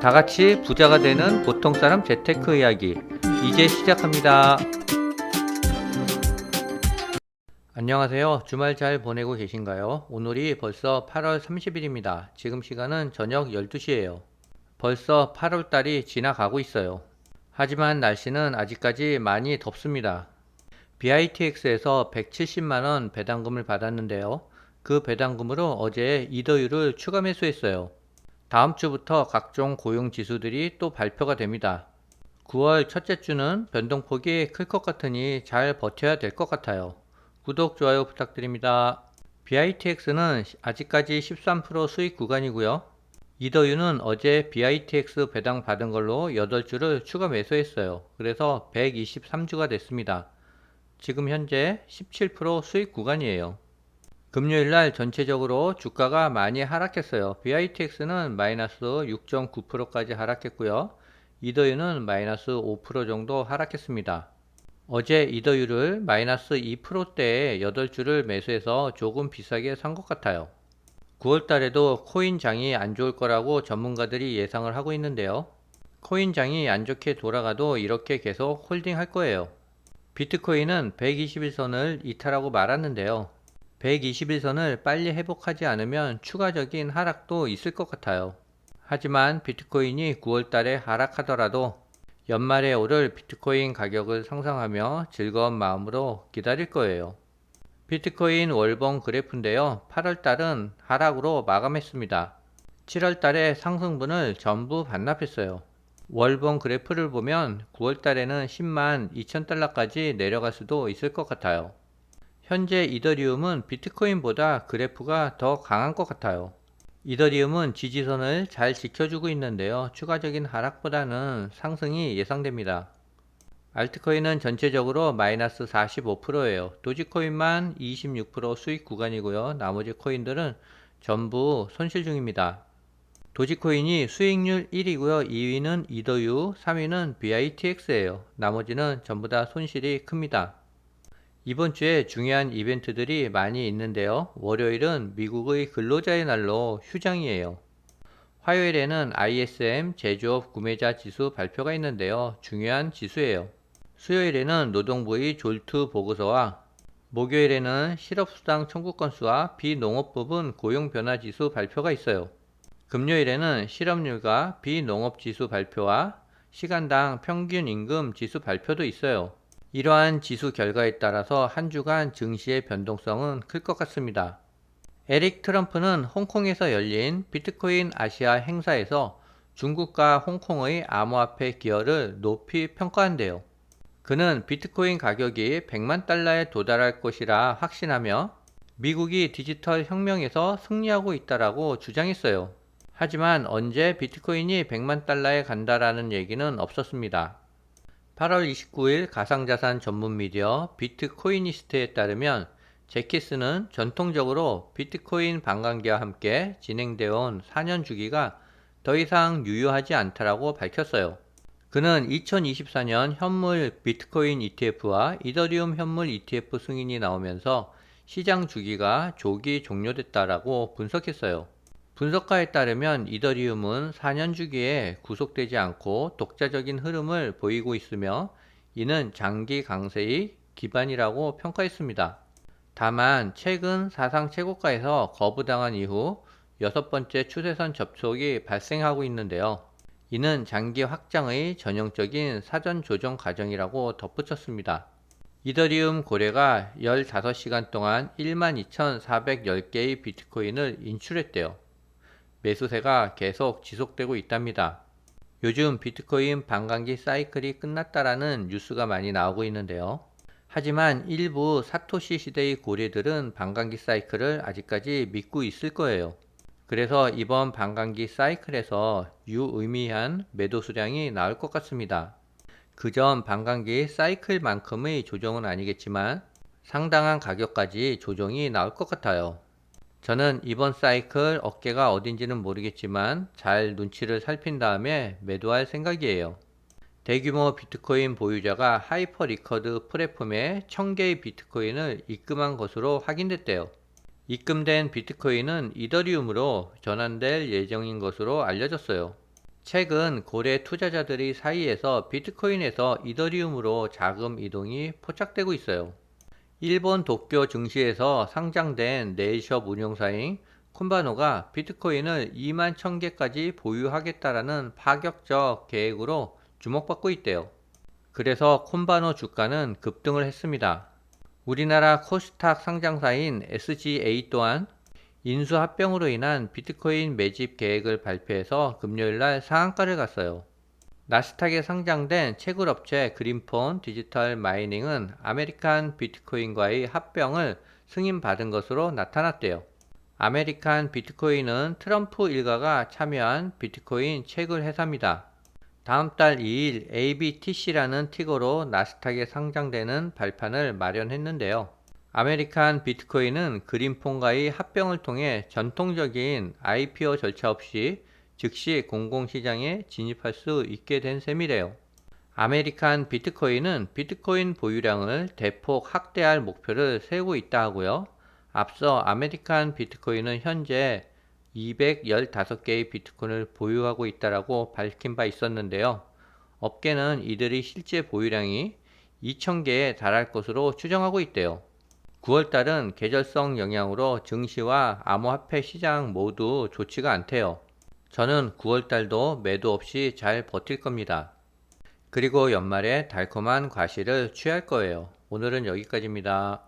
다 같이 부자가 되는 보통 사람 재테크 이야기 이제 시작합니다. 안녕하세요. 주말 잘 보내고 계신가요? 오늘이 벌써 8월 30일입니다. 지금 시간은 저녁 12시예요. 벌써 8월 달이 지나가고 있어요. 하지만 날씨는 아직까지 많이 덥습니다. BITX에서 170만원 배당금을 받았는데요. 그 배당금으로 어제 이더유를 추가 매수했어요. 다음 주부터 각종 고용 지수들이 또 발표가 됩니다. 9월 첫째 주는 변동폭이 클 것 같으니 잘 버텨야 될 것 같아요. 구독, 좋아요 부탁드립니다. BITX는 아직까지 13% 수익 구간이고요. 이더유는 어제 BITX 배당 받은 걸로 8주를 추가 매수했어요. 그래서 123주가 됐습니다. 지금 현재 17% 수익 구간이에요. 금요일 날 전체적으로 주가가 많이 하락했어요. BITX는 마이너스 6.9%까지 하락했고요. 이더유는 마이너스 5% 정도 하락했습니다. 어제 이더유를 마이너스 2%대에 8주를 매수해서 조금 비싸게 산 것 같아요. 9월 달에도 코인 장이 안 좋을 거라고 전문가들이 예상을 하고 있는데요. 코인 장이 안 좋게 돌아가도 이렇게 계속 홀딩 할 거예요. 비트코인은 121선을 이탈하고 말았는데요. 121선을 빨리 회복하지 않으면 추가적인 하락도 있을 것 같아요. 하지만 비트코인이 9월 달에 하락하더라도 연말에 오를 비트코인 가격을 상상하며 즐거운 마음으로 기다릴 거예요. 비트코인 월봉 그래프인데요. 8월 달은 하락으로 마감했습니다. 7월 달에 상승분을 전부 반납했어요. 월봉 그래프를 보면 9월 달에는 10만 2천 달러까지 내려갈 수도 있을 것 같아요. 현재 이더리움은 비트코인보다 그래프가 더 강한 것 같아요. 이더리움은 지지선을 잘 지켜주고 있는데요. 추가적인 하락보다는 상승이 예상됩니다. 알트코인은 전체적으로 마이너스 45%예요. 도지코인만 26% 수익 구간이고요. 나머지 코인들은 전부 손실 중입니다. 도지코인이 수익률 1위고요. 2위는 이더유, 3위는 BITX예요. 나머지는 전부 다 손실이 큽니다. 이번 주에 중요한 이벤트들이 많이 있는데요. 월요일은 미국의 근로자의 날로 휴장이에요. 화요일에는 ISM 제조업 구매자 지수 발표가 있는데요. 중요한 지수예요. 수요일에는 노동부의 졸투 보고서와 목요일에는 실업수당 청구 건수와 비농업 부분 고용 변화 지수 발표가 있어요. 금요일에는 실업률과 비농업 지수 발표와 시간당 평균 임금 지수 발표도 있어요. 이러한 지수 결과에 따라서 한 주간 증시의 변동성은 클 것 같습니다. 에릭 트럼프는 홍콩에서 열린 비트코인 아시아 행사에서 중국과 홍콩의 암호화폐 기여를 높이 평가한대요. 그는 비트코인 가격이 100만 달러에 도달할 것이라 확신하며 미국이 디지털 혁명에서 승리하고 있다라고 주장했어요. 하지만 언제 비트코인이 100만 달러에 간다라는 얘기는 없었습니다. 8월 29일 가상자산 전문 미디어 비트코이니스트에 따르면 제키스는 전통적으로 비트코인 반감기와 함께 진행되어 온 4년 주기가 더 이상 유효하지 않다라고 밝혔어요. 그는 2024년 현물 비트코인 ETF와 이더리움 현물 ETF 승인이 나오면서 시장 주기가 조기 종료됐다라고 분석했어요. 분석가에 따르면 이더리움은 4년 주기에 구속되지 않고 독자적인 흐름을 보이고 있으며 이는 장기 강세의 기반이라고 평가했습니다. 다만 최근 사상 최고가에서 거부당한 이후 여섯 번째 추세선 접촉이 발생하고 있는데요. 이는 장기 확장의 전형적인 사전 조정 과정이라고 덧붙였습니다. 이더리움 고래가 15시간 동안 12,410개의 비트코인을 인출했대요. 매수세가 계속 지속되고 있답니다. 요즘 비트코인 반감기 사이클이 끝났다라는 뉴스가 많이 나오고 있는데요. 하지만 일부 사토시 시대의 고래들은 반감기 사이클을 아직까지 믿고 있을 거예요. 그래서 이번 반감기 사이클에서 유의미한 매도 수량이 나올 것 같습니다. 그 전 반감기 사이클만큼의 조정은 아니겠지만 상당한 가격까지 조정이 나올 것 같아요. 저는 이번 사이클 어깨가 어딘지는 모르겠지만 잘 눈치를 살핀 다음에 매도할 생각이에요. 대규모 비트코인 보유자가 하이퍼 리커드 플랫폼에 1000개의 비트코인을 입금한 것으로 확인됐대요. 입금된 비트코인은 이더리움으로 전환될 예정인 것으로 알려졌어요. 최근 고래 투자자들의 사이에서 비트코인에서 이더리움으로 자금 이동이 포착되고 있어요. 일본 도쿄 증시에서 상장된 네일숍 운용사인 쿤바노가 비트코인을 2만 1000개까지 보유하겠다라는 파격적 계획으로 주목받고 있대요. 그래서 콘바노 주가는 급등을 했습니다. 우리나라 코스닥 상장사인 SGA 또한 인수 합병으로 인한 비트코인 매집 계획을 발표해서 금요일 날 상한가를 갔어요. 나스닥에 상장된 채굴업체 그린폰 디지털 마이닝은 아메리칸 비트코인과의 합병을 승인받은 것으로 나타났대요. 아메리칸 비트코인은 트럼프 일가가 참여한 비트코인 채굴 회사입니다. 다음 달 2일 ABTC라는 티거로 나스닥에 상장되는 발판을 마련했는데요. 아메리칸 비트코인은 그린폰과의 합병을 통해 전통적인 IPO 절차 없이 즉시 공공시장에 진입할 수 있게 된 셈이래요. 아메리칸 비트코인은 비트코인 보유량을 대폭 확대할 목표를 세우고 있다 하고요. 앞서 아메리칸 비트코인은 현재 215개의 비트코인을 보유하고 있다라고 밝힌 바 있었는데요. 업계는 이들의 실제 보유량이 2,000개에 달할 것으로 추정하고 있대요. 9월 달은 계절성 영향으로 증시와 암호화폐 시장 모두 좋지가 않대요. 저는 9월달도 매도 없이 잘 버틸 겁니다. 그리고 연말에 달콤한 과실을 취할 거예요. 오늘은 여기까지입니다.